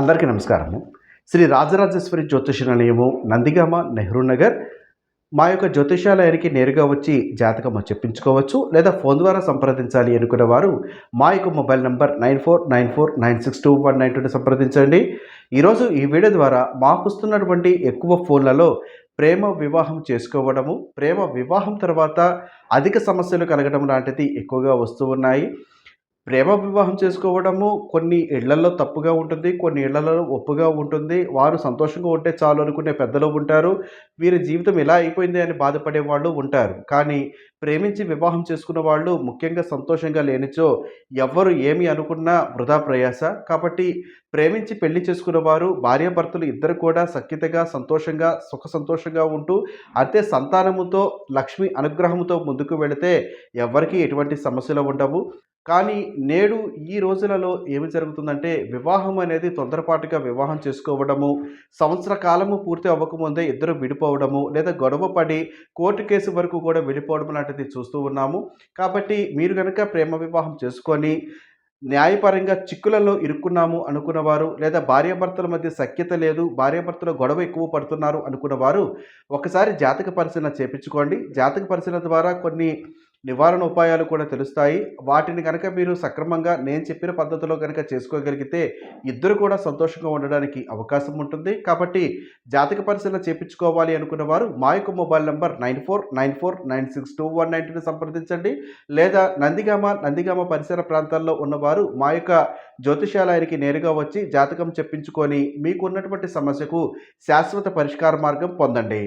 అందరికీ నమస్కారము. శ్రీ రాజరాజేశ్వరి జ్యోతిష నిలయము నందిగామ నెహ్రూ నగర్. మా యొక్క జ్యోతిషాలయానికి నేరుగా వచ్చి జాతకము చెప్పించుకోవచ్చు లేదా ఫోన్ ద్వారా సంప్రదించాలి అనుకున్న వారు మా యొక్క mobile number nine four nine four nine six two one nine టూని సంప్రదించండి. ఈరోజు ఈ వీడియో ద్వారా మాకు వస్తున్నటువంటి ఎక్కువ ఫోన్లలో ప్రేమ వివాహం చేసుకోవడము ప్రేమ వివాహం తర్వాత అధిక సమస్యలు కలగడం లాంటిది ఎక్కువగా వస్తూ ఉన్నాయి. ప్రేమ వివాహం చేసుకోవడము కొన్ని ఇళ్ళలో తప్పుగా ఉంటుంది కొన్ని ఇళ్ళలో ఒప్పుగా ఉంటుంది. వారు సంతోషంగా ఉంటే చాలు అనుకునే పెద్దలు ఉంటారు. వీరి జీవితం ఇలా అయిపోయింది అని బాధపడే వాళ్ళు ఉంటారు. కానీ ప్రేమించి వివాహం చేసుకున్న వాళ్ళు ముఖ్యంగా సంతోషంగా లేనిచో ఎవ్వరు ఏమి అనుకున్నా వృధా ప్రయాస. కాబట్టి ప్రేమించి పెళ్ళి చేసుకున్న వారు భార్యాభర్తలు ఇద్దరు కూడా సఖ్యతగా సంతోషంగా సుఖ సంతోషంగా ఉంటూ అంతే సంతానముతో లక్ష్మి అనుగ్రహంతో ముందుకు వెళితే ఎవరికీ ఎటువంటి సమస్యలు ఉండవు. కానీ నేడు ఈ రోజులలో ఏమి జరుగుతుందంటే వివాహం అనేది తొందరపాటుగా వివాహం చేసుకోవడము సంవత్సర కాలము పూర్తి అవ్వకముందే ఇద్దరు విడిపోవడము లేదా గొడవ పడి కోర్టు కేసు వరకు కూడా విడిపోవడం లాంటిది చూస్తూ ఉన్నాము. కాబట్టి మీరు కనుక ప్రేమ వివాహం చేసుకొని న్యాయపరంగా చిక్కులలో ఇరుక్కున్నాము అనుకున్నవారు లేదా భార్యాభర్తల మధ్య సఖ్యత లేదు భార్యాభర్తల గొడవ ఎక్కువ పడుతున్నారు అనుకున్నవారు ఒకసారి జాతక పరిశీలన చేపించుకోండి. జాతక పరిశీలన ద్వారా కొన్ని నివారణ ఉపాయాలు కూడా తెలుస్తాయి. వాటిని కనుక మీరు సక్రమంగా నేను చెప్పిన పద్ధతిలో కనుక చేసుకోగలిగితే ఇద్దరు కూడా సంతోషంగా ఉండడానికి అవకాశం ఉంటుంది. కాబట్టి జాతక పరిశీలన చేపించుకోవాలి అనుకున్న వారు మా యొక్క mobile number nine four nine four nine six two one నైన్టీని సంప్రదించండి. లేదా నందిగామ నందిగామ పరిసర ప్రాంతాల్లో ఉన్నవారు మా యొక్క జ్యోతిషాలయానికి నేరుగా వచ్చి జాతకం చెప్పించుకొని మీకు ఉన్నటువంటి సమస్యకు శాశ్వత పరిష్కార మార్గం పొందండి.